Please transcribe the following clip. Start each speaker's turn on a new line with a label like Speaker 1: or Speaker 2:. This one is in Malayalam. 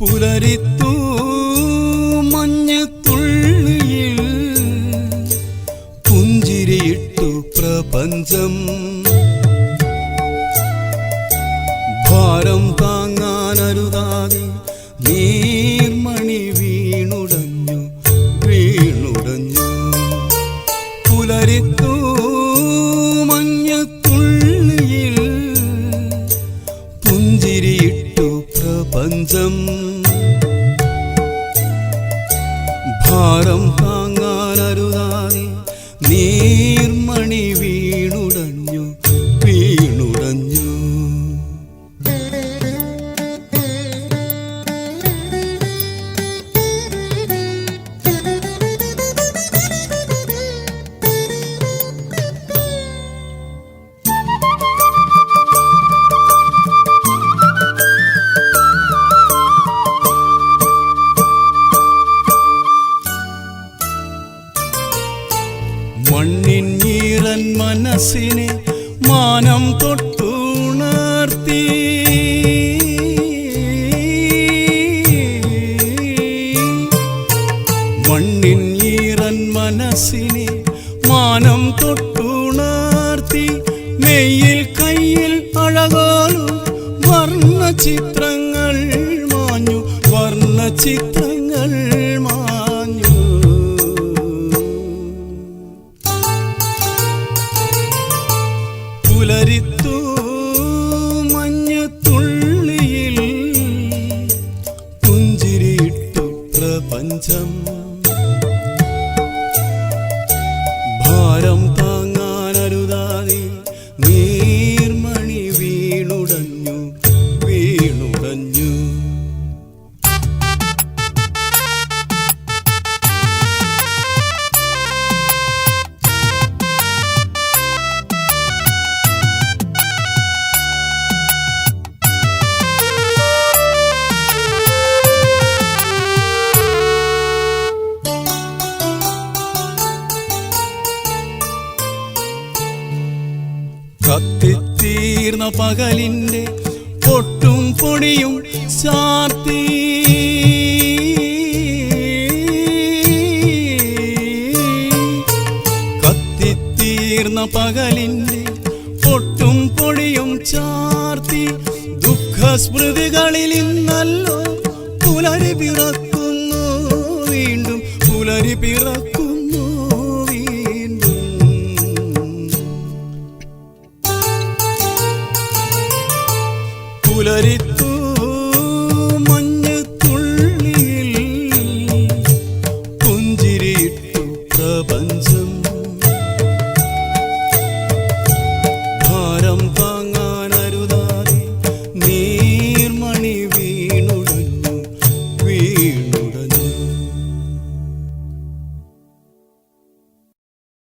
Speaker 1: പുലരിത്തു മഞ്ഞത്തുള്ളിയിൽ പുഞ്ചിരിയിട്ടു പ്രപഞ്ചം. ഭാരം മണ്ണിൻ ഈറൻ മനസ്സിനെ മാനം തൊട്ടുണർത്തി മണ്ണിൻ ഈറൻ മനസ്സിനെ മാനം തൊട്ടുണർത്തി മെയ്യിൽ കയ്യിൽ അഴകോലും വർണ ചിത്രങ്ങൾ പുലരിത്തു മഞ്ഞത്തുള്ളിയിൽ പുഞ്ചിരിയിട്ടു പ്രപഞ്ചം. ഭാരം കത്തിത്തീർന്ന പകലിന്റെ പൊട്ടും പൊടിയും ചാർത്തി. കത്തിത്തീർന്ന പകലിന്റെ പൊട്ടും പൊടിയും ചാർത്തി. ദുഃഖസ്മൃതികളിൽ ഇന്നല്ലോ പുലരി പിറക്കുന്നു. വീണ്ടും പുലരി പിറക്കുന്നു. പുലരിത്തു